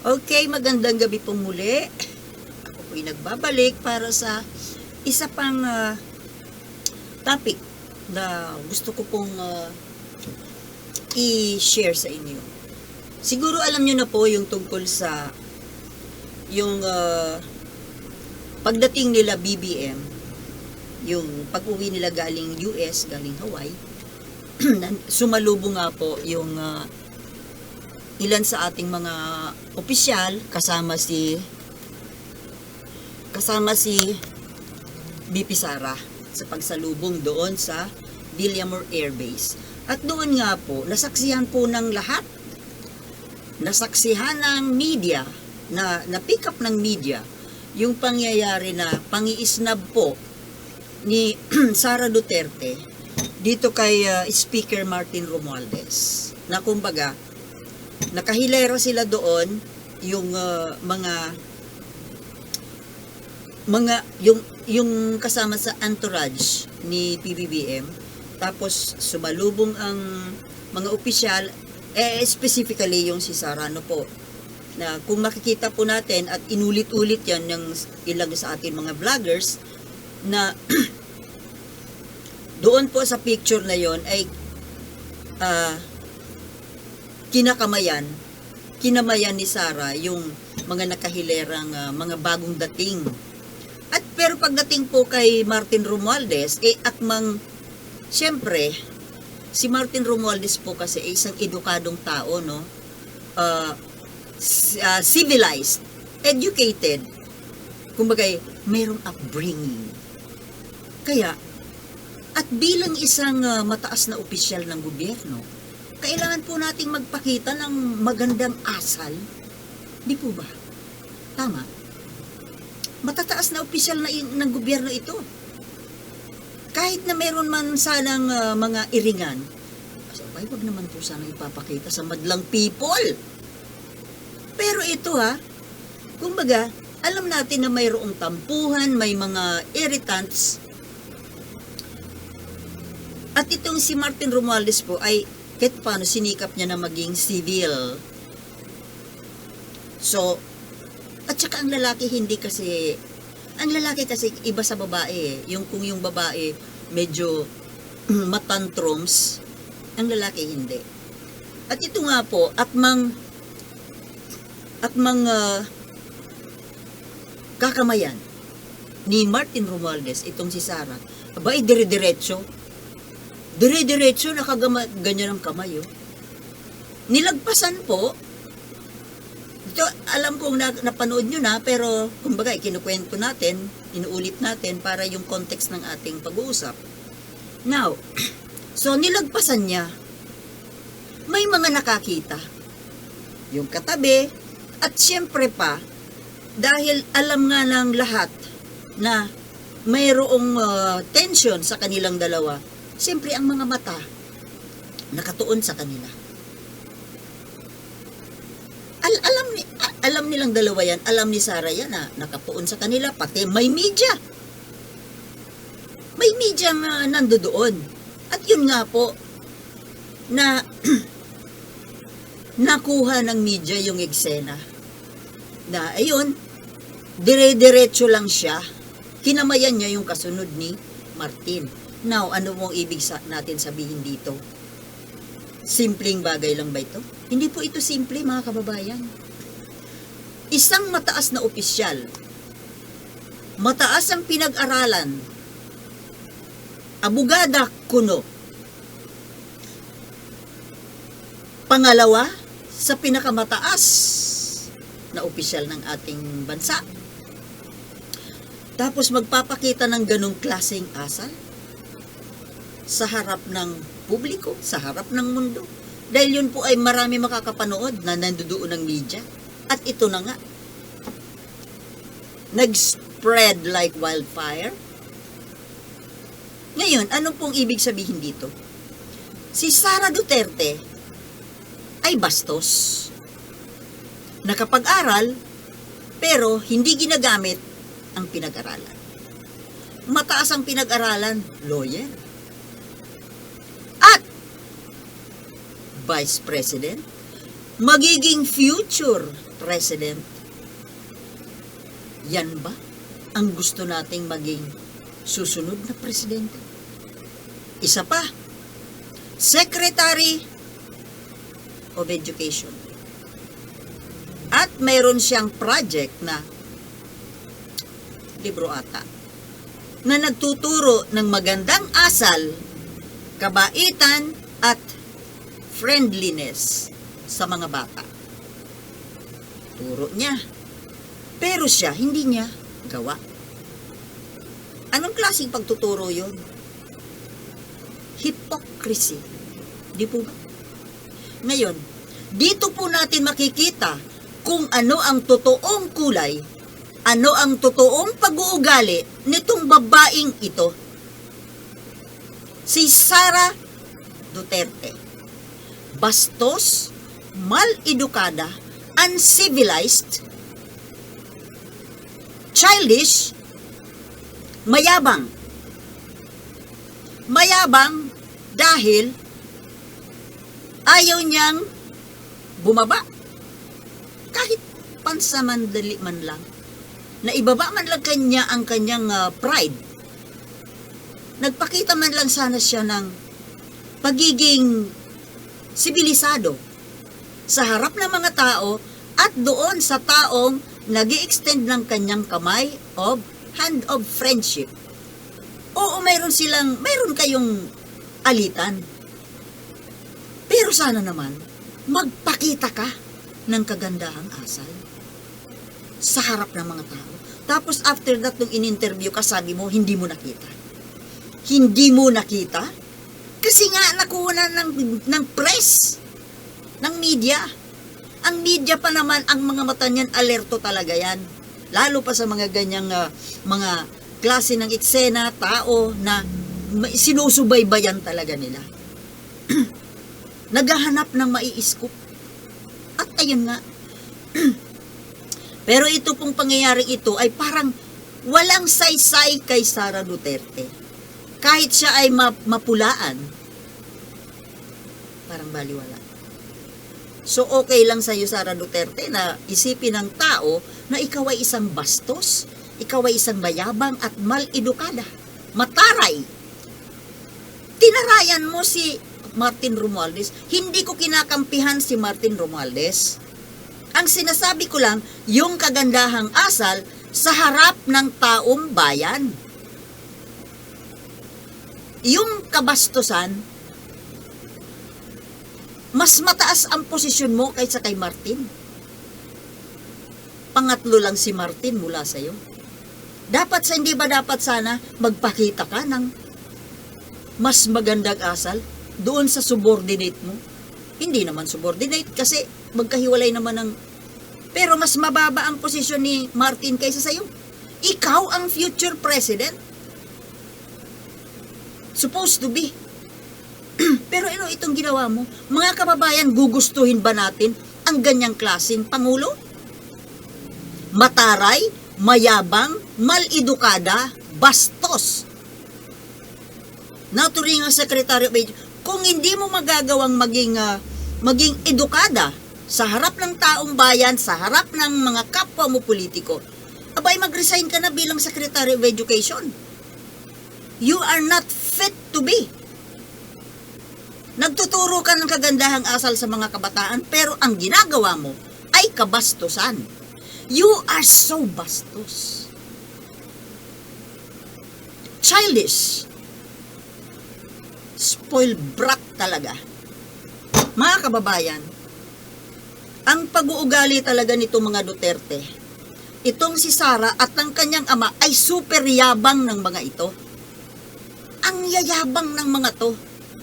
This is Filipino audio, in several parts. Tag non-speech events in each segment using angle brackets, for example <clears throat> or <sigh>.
Okay, magandang gabi po muli. Ako po'y nagbabalik para sa isa pang ah, topic na gusto ko pong ah, i-share sa inyo. Siguro alam nyo na po yung tungkol sa yung ah, pagdating nila BBM, yung pag-uwi nila galing US, galing Hawaii, <clears throat> sumalubong nga po yung ah, ilan sa ating mga opisyal kasama si kasama si BP Sara sa pagsalubong doon sa Villamor Air Base. At doon nga po, nasaksihan po ng lahat, nasaksihan ng media, na, na pick up ng media, yung pangyayari na pangiisnab po ni <clears throat> Sara Duterte dito kay uh, Speaker Martin Romualdez na kumbaga nakahilera sila doon yung uh, mga mga yung yung kasama sa entourage ni PBBM tapos sumalubong ang mga opisyal eh specifically yung si Sarano po na kung makikita po natin at inulit-ulit yan ng ilang sa ating mga vloggers na <clears throat> doon po sa picture na yon ay ah kinakamayan, kinamayan ni Sara yung mga nakahilerang ah, mga bagong dating. At pero pagdating po kay Martin Romualdez, eh akmang, siyempre, si Martin Romualdez po kasi ay isang edukadong tao, no? S- ah, civilized, educated, kumbaga, mayroong upbringing. Kaya, at bilang isang ah, mataas na opisyal ng gobyerno, kailangan po nating magpakita ng magandang asal. Di po ba? Tama. Matataas na opisyal na ng gobyerno ito. Kahit na meron man sanang ah, mga iringan, ay, wag naman po sana ipapakita sa madlang people. Pero ito ha, kumbaga, alam natin na mayroong tampuhan, may mga irritants, at itong si Martin Romualdez po ay kahit paano sinikap niya na maging civil. So, at saka ang lalaki hindi kasi, ang lalaki kasi iba sa babae. Yung kung yung babae medyo <clears throat> matantrums, ang lalaki hindi. At ito nga po, at mang, at mga kakamayan ni Martin Romualdez, itong si Sarah, abay, dire-diretso, dire-diretso nakagama ganyan ang kamay oh. Nilagpasan po. Ito, alam kong na, napanood nyo na, pero kumbaga, ikinukwento natin, inuulit natin para yung context ng ating pag-uusap. Now, <clears throat> so nilagpasan niya. May mga nakakita. Yung katabi, at siyempre pa, dahil alam nga ng lahat na mayroong uh, tension sa kanilang dalawa, siyempre ang mga mata nakatuon sa kanila. Al alam ni alam nilang dalawa yan, alam ni Sarah yan na nakatuon sa kanila pati may media. May media nga nandoon. At yun nga po na <clears throat> nakuha ng media yung eksena. Na ayun, dire-diretso lang siya. Kinamayan niya yung kasunod ni Martin. Now, ano mong ibig sa natin sabihin dito? Simpleng bagay lang ba ito? Hindi po ito simple mga kababayan. Isang mataas na opisyal, mataas ang pinag-aralan, abugada kuno. Pangalawa, sa pinakamataas na opisyal ng ating bansa. Tapos magpapakita ng ganong klaseng asal sa harap ng publiko, sa harap ng mundo. Dahil yun po ay marami makakapanood na nandoon ng media. At ito na nga. Nag-spread like wildfire. Ngayon, anong pong ibig sabihin dito? Si Sara Duterte ay bastos. Nakapag-aral, pero hindi ginagamit ang pinag-aralan. Mataas ang pinag-aralan, lawyer. At Vice President, magiging future president. Yan ba ang gusto nating maging susunod na presidente? Isa pa, Secretary of Education. At mayroon siyang project na libro ata na nagtuturo ng magandang asal, kabaitan at friendliness sa mga bata. Turo niya. Pero siya, hindi niya gawa. Anong klaseng pagtuturo yon? Hypocrisy. Di po ba? Ngayon, dito po natin makikita kung ano ang totoong kulay, ano ang totoong pag-uugali nitong babaing ito. Si Sara Duterte. Bastos, mal-edukada, uncivilized, childish, mayabang. Mayabang dahil ayaw niyang bumaba. Kahit pansamandali man lang. Na ibaba man lang kanya ang kanyang ah, pride. Nagpakita man lang sana siya ng pagiging sibilisado sa harap ng mga tao at doon sa taong nag extend ng kanyang kamay of hand of friendship. Oo, mayroon silang, mayroon kayong alitan. Pero sana naman, magpakita ka ng kagandahang asal sa harap ng mga tao. Tapos after that, nung in-interview ka, sabi mo, hindi mo nakita. Hindi mo nakita? Kasi nga, nakuha ng, ng press, ng media. Ang media pa naman, ang mga mata niyan, alerto talaga yan. Lalo pa sa mga ganyang ah, mga klase ng eksena, tao na sinusubaybayan talaga nila. <clears throat> Naghahanap ng maiiskop. At ayun nga. <clears throat> Pero ito pong pangyayaring ito ay parang walang saysay kay Sara Duterte. Kahit siya ay ma- mapulaan, parang baliwala. So okay lang sa'yo, Sara Duterte, na isipin ng tao na ikaw ay isang bastos, ikaw ay isang mayabang at mal-edukada, mataray. Tinarayan mo si Martin Romualdez. Hindi ko kinakampihan si Martin Romualdez. Ang sinasabi ko lang, yung kagandahang asal sa harap ng taong bayan. Yung kabastusan, mas mataas ang posisyon mo kaysa kay Martin. Pangatlo lang si Martin mula sa'yo. Dapat sa hindi ba dapat sana magpakita ka ng mas magandang asal doon sa subordinate mo? Hindi naman subordinate kasi magkahiwalay naman ng pero mas mababa ang posisyon ni Martin kaysa sa'yo. Ikaw ang future president. Supposed to be. <clears throat> Pero ano itong ginawa mo? Mga kababayan, gugustuhin ba natin ang ganyang klaseng pangulo? Mataray, mayabang, mal-edukada, bastos. Naturing ang Secretary of Education, kung hindi mo magagawang maging, ah, maging edukada sa harap ng taong bayan, sa harap ng mga kapwa mo politiko, abay mag-resign ka na bilang Secretary of Education. You are not fit to be. Nagtuturo ka ng kagandahang asal sa mga kabataan, pero ang ginagawa mo ay kabastusan. You are so bastos. Childish. Spoiled brat talaga. Mga kababayan, ang pag-uugali talaga nito mga Duterte, itong si Sara at ang kanyang ama ay super yabang ng mga ito. Ang yayabang ng mga to.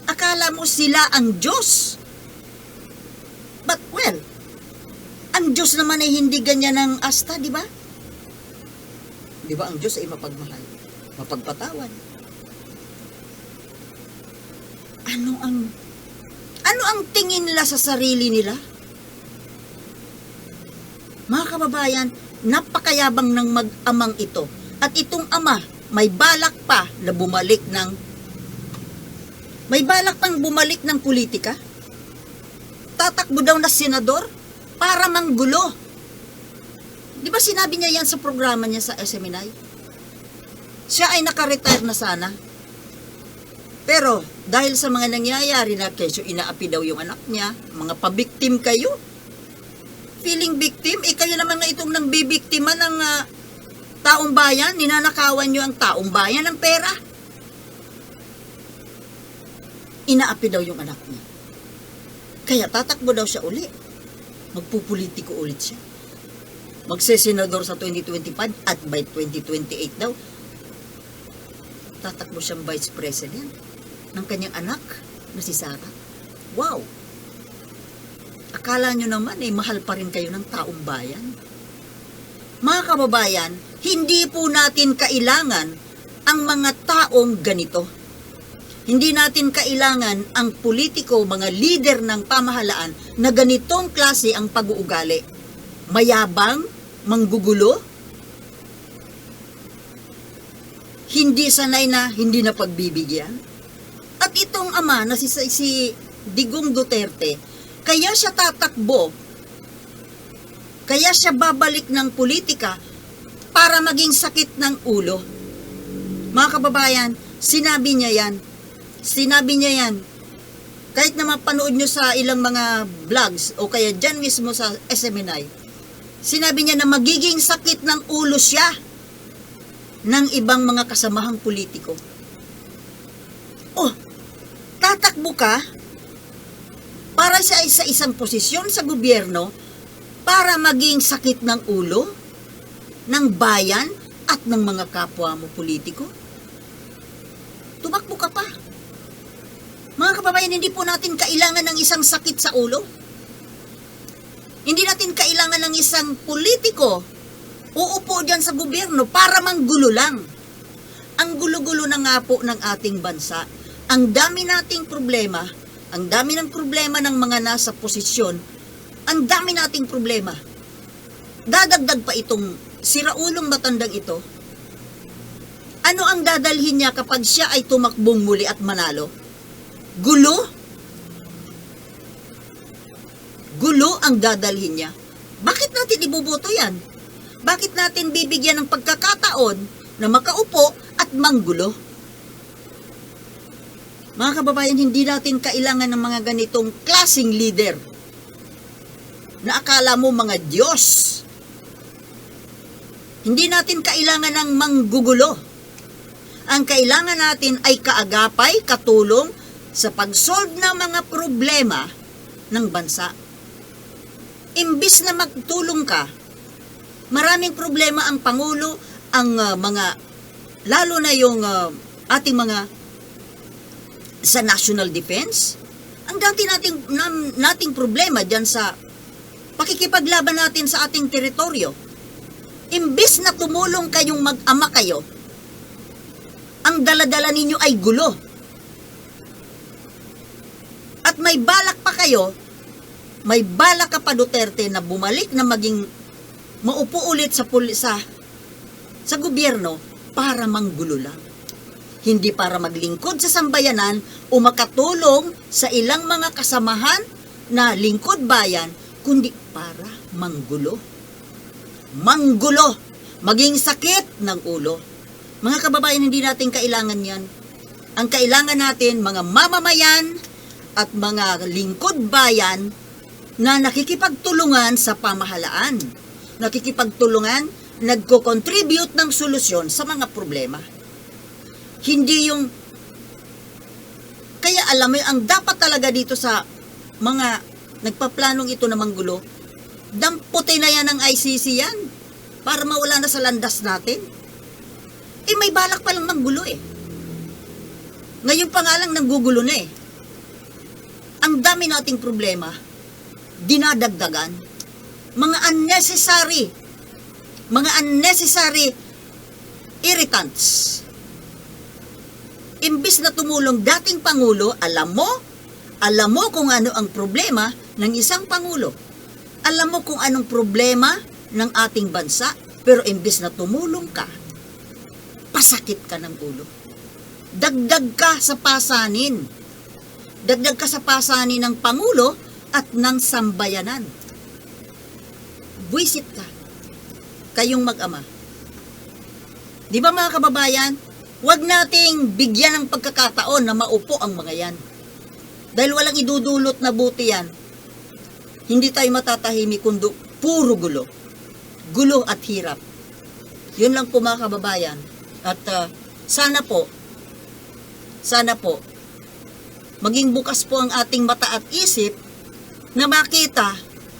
Akala mo sila ang Diyos. But well, ang Diyos naman ay hindi ganyan ang asta, di ba? Di ba ang Diyos ay mapagmahal, mapagpatawad. Ano ang ano ang tingin nila sa sarili nila? Mga kababayan, napakayabang ng mag-amang ito. At itong ama, may balak pa na bumalik ng may balak pang bumalik ng politika? Tatakbo daw na senador? para manggulo. Di ba sinabi niya yan sa programa niya sa SMNI? Siya ay naka-retire na sana. Pero dahil sa mga nangyayari na kesyo inaapi daw yung anak niya, mga pabiktim kayo. Feeling victim, eh kayo naman nga itong nang bibiktima ng ah, taong bayan, ninanakawan nyo ang taong bayan ng pera. Inaapi daw yung anak niya. Kaya tatakbo daw siya uli. Magpupolitiko ulit siya. Magsesenador sa 2025 at by 2028 daw, tatakbo siyang vice president ng kanyang anak na si Sarah. Wow! Akala nyo naman eh, mahal pa rin kayo ng taong bayan. Mga kababayan, hindi po natin kailangan ang mga taong ganito. Hindi natin kailangan ang politiko, mga leader ng pamahalaan na ganitong klase ang pag-uugali. Mayabang, manggugulo, hindi sanay na hindi na pagbibigyan. At itong ama na si, si Digong Duterte, kaya siya tatakbo, kaya siya babalik ng politika para maging sakit ng ulo. Mga kababayan, sinabi niya yan. Sinabi niya yan. Kahit na mapanood nyo sa ilang mga vlogs o kaya dyan mismo sa SMNI, sinabi niya na magiging sakit ng ulo siya ng ibang mga kasamahang politiko. Oh, tatakbo ka para sa isa isang posisyon sa gobyerno para maging sakit ng ulo ng bayan at ng mga kapwa mo politiko? Tumakbo ka pa. Mga kababayan, hindi po natin kailangan ng isang sakit sa ulo. Hindi natin kailangan ng isang politiko uupo dyan sa gobyerno para manggulo lang. Ang gulo-gulo na nga po ng ating bansa. Ang dami nating problema, ang dami ng problema ng mga nasa posisyon, ang dami nating problema. Dadagdag pa itong siraulong matandang ito. Ano ang dadalhin niya kapag siya ay tumakbong muli at manalo? Gulo? Gulo ang dadalhin niya. Bakit natin ibuboto yan? Bakit natin bibigyan ng pagkakataon na makaupo at manggulo? Mga kababayan, hindi natin kailangan ng mga ganitong klasing leader na akala mo mga Diyos. Hindi natin kailangan ng manggugulo. Ang kailangan natin ay kaagapay, katulong sa pag-solve ng mga problema ng bansa. Imbis na magtulong ka, maraming problema ang Pangulo, ang uh, mga, lalo na yung uh, ating mga sa national defense. Ang dati nating, nating problema dyan sa pakikipaglaban natin sa ating teritoryo. Imbis na tumulong kayong mag-ama kayo, ang daladala ninyo ay gulo. At may balak pa kayo, may balak ka pa Duterte na bumalik na maging maupo ulit sa pulisa sa gobyerno para manggulo lang. Hindi para maglingkod sa sambayanan o makatulong sa ilang mga kasamahan na lingkod bayan, kundi para manggulo. Manggulo! Maging sakit ng ulo. Mga kababayan, hindi natin kailangan yan. Ang kailangan natin, mga mamamayan at mga lingkod bayan na nakikipagtulungan sa pamahalaan. Nakikipagtulungan, nagko-contribute ng solusyon sa mga problema. Hindi yung kaya alam mo, ang dapat talaga dito sa mga nagpaplanong ito na manggulo, damputin na yan ng ICC yan para mawala na sa landas natin. Eh may balak palang manggulo eh. Ngayon pa nga lang nanggugulo na eh. Ang dami nating problema, dinadagdagan, mga unnecessary, mga unnecessary irritants. Imbis na tumulong dating Pangulo, alam mo, alam mo kung ano ang problema ng isang Pangulo. Alam mo kung anong problema ng ating bansa, pero imbis na tumulong ka, pasakit ka ng ulo. Dagdag ka sa pasanin. Dagdag ka sa pasanin ng Pangulo at ng sambayanan. Buisit ka. Kayong mag-ama. Di ba mga kababayan? Huwag nating bigyan ng pagkakataon na maupo ang mga yan. Dahil walang idudulot na buti yan. Hindi tayo matatahimik kundo puro gulo. Gulo at hirap. Yun lang po mga kababayan. At ah, sana po, sana po, maging bukas po ang ating mata at isip na makita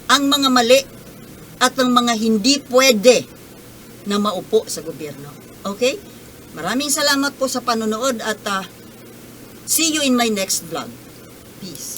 ang mga mali at ang mga hindi pwede na maupo sa gobyerno. Okay? Maraming salamat po sa panonood at ah, see you in my next vlog. Peace.